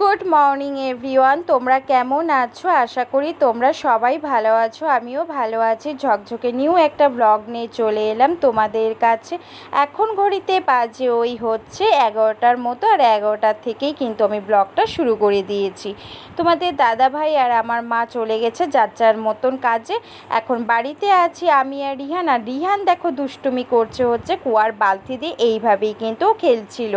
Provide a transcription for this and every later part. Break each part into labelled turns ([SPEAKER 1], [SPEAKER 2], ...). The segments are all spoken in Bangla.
[SPEAKER 1] Good morning, everyone. তোমরা কেমন আছো? আশা করি তোমরা সবাই ভালো আছো, আমিও ভালো আছি। ঝকঝকে নিউ একটা ব্লগ নিয়ে চলে এলাম তোমাদের কাছে। এখন ঘড়িতে বাজে ওই হচ্ছে এগারোটার মতো, আর এগারোটার থেকেই কিন্তু আমি ব্লগটা শুরু করে দিয়েছি। তোমাদের দাদা ভাই আর আমার মা চলে গেছে যার যার মতন কাজে। এখন বাড়িতে আছি আমি আর রিহান। আর রিহান দেখো দুষ্টুমি করছে হচ্ছে কুয়ার বালতি দিয়ে, এইভাবেই কিন্তু খেলছিল।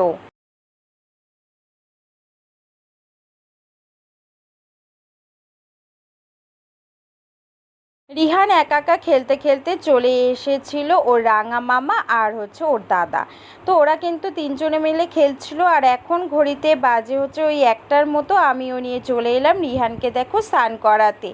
[SPEAKER 1] রিহান একা একা খেলতে খেলতে চলে এসেছিল ওর রাঙা মামা আর হচ্ছে ওর দাদা। তো ওরা কিন্তু তিনজনে মিলে খেলছিল আর এখন ঘড়িতে বাজে হচ্ছে ওই একটার মতো আমিও নিয়ে চলে এলাম রিহানকে দেখো স্নান করাতে।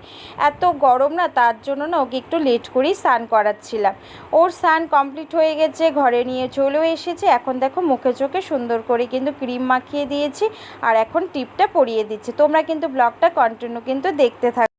[SPEAKER 1] এত গরম না, তার জন্য না ওকে একটু লেট করেই স্নান করাচ্ছিলাম। ওর স্নান কমপ্লিট হয়ে গেছে, ঘরে নিয়ে চলেও এসেছে। এখন দেখো মুখে চোখে সুন্দর করে কিন্তু ক্রিম মাখিয়ে দিয়েছি আর এখন টিপটা পরিয়ে দিচ্ছি। তোমরা কিন্তু ব্লগটা কন্টিনিউ কিন্তু দেখতে থাকো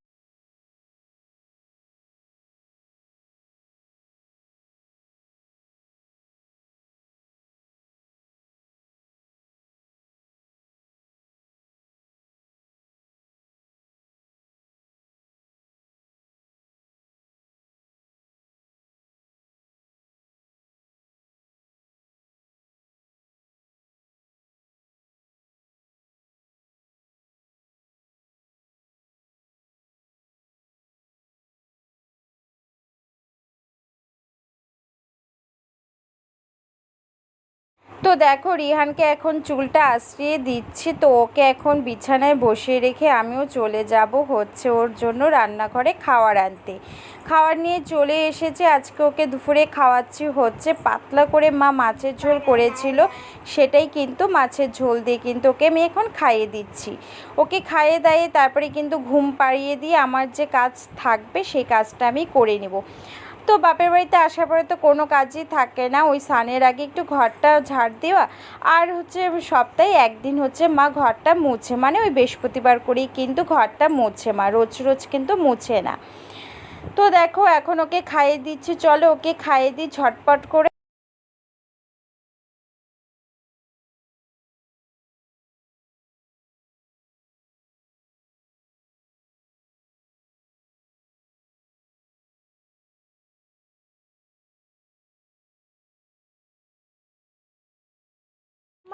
[SPEAKER 1] তো দেখো, রিহানকে এখন চুলটা আশ্রিয়ে দিচ্ছি তো ওকে এখন বিছানায় বসিয়ে রেখে আমিও চলে যাব হচ্ছে ওর জন্য রান্নাঘরে খাওয়ার আনতে। খাওয়ার নিয়ে চলে এসেছে, আজকে ওকে দুপুরে খাওয়াচ্ছি হচ্ছে। পাতলা করে মা মাছের ঝোল করেছিল, সেটাই কিন্তু মাছের ঝোল দিয়ে কিন্তু ওকে আমি এখন খাইয়ে দিচ্ছি। ওকে খাইয়ে দাইয়ে তারপরে কিন্তু ঘুম পাড়িয়ে দিয়ে আমার যে কাজ থাকবে, সেই কাজটা আমি করে নেব। তো বাপের বাড়িতে আসার পরে তো কোনো কাজই থাকে না। ওই সানের আগে একটু ঘরটা ঝাড় দেওয়া। আর হচ্ছে সপ্তাহে একদিন হচ্ছে মা ঘরটা মুছে। মানে ওই বৃহস্পতিবার করেই কিন্তু ঘরটা মুছে মা। রোজ রোজ কিন্তু মুছে না। তো দেখো, এখন ওকে খাইয়ে দিচ্ছি। চলো ওকে খাইয়ে দিই ঝটপট করে।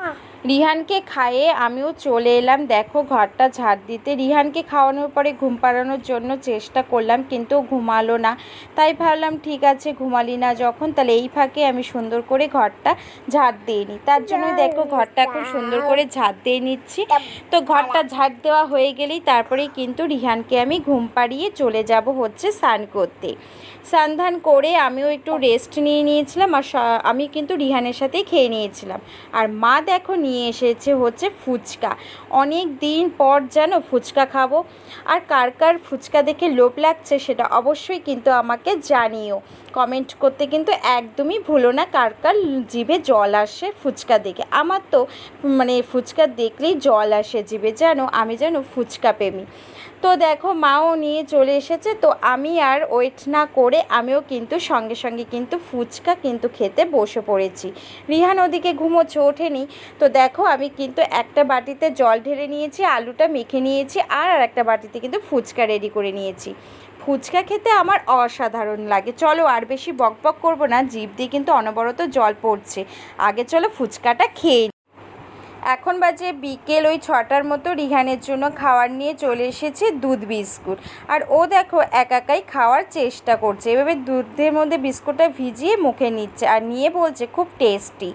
[SPEAKER 1] Ah. রিহানকে খাইয়ে আমিও চলে এলাম। দেখো, ঘরটা ঝাড় দিতে। রিহানকে খাওয়ানোর পরে ঘুম পাড়ানোর জন্য চেষ্টা করলাম, কিন্তু ঘুমালো না। তাই ভাবলাম, ঠিক আছে, ঘুমালি না যখন, তাহলে এই ফাঁকে আমি সুন্দর করে ঘরটা ঝাড় দিয়ে নিই তার জন্য দেখো, ঘরটা খুব সুন্দর করে ঝাড় দিয়ে নিচ্ছি। তো ঘরটা ঝাড় দেওয়া হয়ে গেলেই তারপরে কিন্তু রিহানকে আমি ঘুম পাড়িয়ে চলে যাব হচ্ছে স্নান করতে। স্নান করে আমিও একটু রেস্ট নিয়ে নিয়েছিলাম আর আমি কিন্তু রিহানের সাথেই খেয়ে নিয়েছিলাম। আর মা দেখো এসেছে হচ্ছে ফুচকা। অনেক দিন পর যেন ফুচকা খাব। আর কার কার ফুচকা দেখে লোভ লাগছে সেটা অবশ্যই কিন্তু আমাকে জানিও। কমেন্ট করতে কিন্তু একদমই ভুলো না কার কার জিভে জল আসে ফুচকা দেখে। আমার তো মানে ফুচকা দেখলেই জল আসে জিভে যেন আমি যেন ফুচকা প্রেমী। তো দেখো মাও নিয়ে চলে এসেছে, তো আমি আর ওয়েট না করে আমিও কিন্তু সঙ্গে সঙ্গে কিন্তু ফুচকা কিন্তু খেতে বসে পড়েছি। রিহান ওদিকে ঘুমোচ্ছে, ওঠেনি। তো দেখো আমি কিন্তু একটা বাটিতে জল ঢেলে নিয়েছি, আলুটা মেখে নিয়েছি আর আর একটা বাটিতে কিন্তু ফুচকা রেডি করে নিয়েছি। ফুচকা খেতে আমার অসাধারণ লাগে। চলো আর বেশি বক বক করব না, জিভ দিয়ে কিন্তু অনবরত জল পড়ছে। আগে চলো ফুচকাটা খেয়ে এখন বাজে বিকেল, ওই ছটার মতো রিহানের জন্য খাওয়ার নিয়ে চলে এসেছি দুধ বিস্কুট। আর ও দেখো একাকাই খাওয়ার চেষ্টা করছে। এভাবে দুধের মধ্যে বিস্কুটটা ভিজিয়ে মুখে নিচ্ছে আর নিয়ে বলছে, খুব টেস্টি।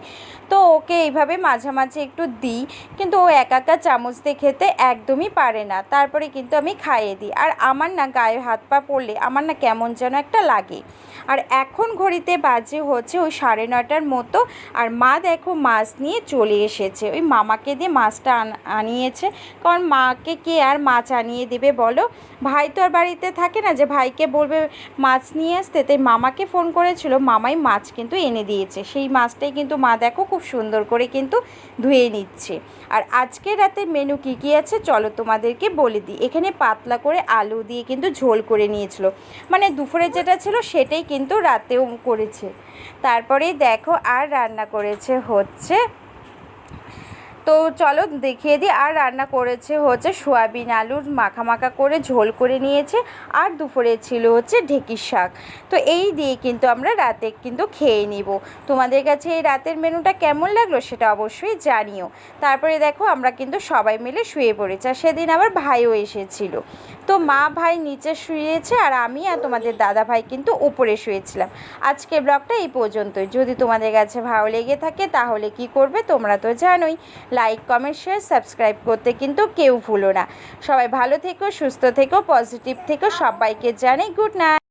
[SPEAKER 1] তো ওকে এইভাবে মাঝামাঝি একটু দিই, কিন্তু ও একা একা চামচ দিয়ে খেতে একদমই পারে না। তারপরে কিন্তু আমি খাইয়ে দিই। আর আমার না গায়ে হাত পা পড়লে আমার না কেমন যেন একটা লাগে। আর এখন ঘড়িতে বাজে হচ্ছে ওই সাড়ে নটার মতো। আর মা দেখো মাছ নিয়ে চলে এসেছে। ওই মামাকে দিয়ে মাছটা আনিয়েছে। কারণ মাকে কে আর মাছ আনিয়ে দেবে বলো? ভাই তো আর বাড়িতে থাকে না যে ভাইকে বলবে মাছ নিয়ে আসতে। তাই মামাকে ফোন করেছিল। মামাই মাছ কিন্তু এনে দিয়েছে। সেই মাছটাই কিন্তু মা দেখো খুব সুন্দর করে কিন্তু ধুয়ে নিচ্ছে। আর আজকে রাতে মেনু কী কী আছে চলো তোমাদেরকে বলে দিই। এখানে পাতলা করে আলু দিয়ে কিন্তু ঝোল করে নিয়েছিল। মানে দুপুরে যেটা ছিল সেটাই কিন্তু রাতেও করেছে। তারপরেই দেখো আর রান্না করেছে হচ্ছে তো চলো দেখিয়ে দিই, আর রান্না করেছে হচ্ছে সোয়াবিন আলুর মাখা করে ঝোল করে নিয়েছে, আর দুপুরে ছিল হচ্ছে ঢেঁকির শাক। তো এই দিয়ে কিন্তু আমরা রাতে কিন্তু খেয়ে নিব। তোমাদের কাছে এই রাতের মেনুটা কেমন লাগল সেটা অবশ্যই জানিও। তারপরে দেখো আমরা কিন্তু সবাই মিলে শুয়ে পড়েছি, আর সেদিন আবার ভাইও এসেছিল। তো মা ভাই নিচে শুয়েছে, আর আমি আর তোমাদের দাদা ভাই কিন্তু উপরে শুয়েছিলাম। আজকের ব্লগটা এই পর্যন্তই। যদি তোমাদের কাছে ভালো লেগে থাকে তাহলে কি করবে তোমরা তো জানোই। লাইক, কমেন্ট, শেয়ার, সাবস্ক্রাইব করতে কিন্তু কেউ ভুলো না। সবাই ভালো থেকো, সুস্থ থেকো, পজিটিভ থেকো। সবাইকে জানাই গুড নাইট।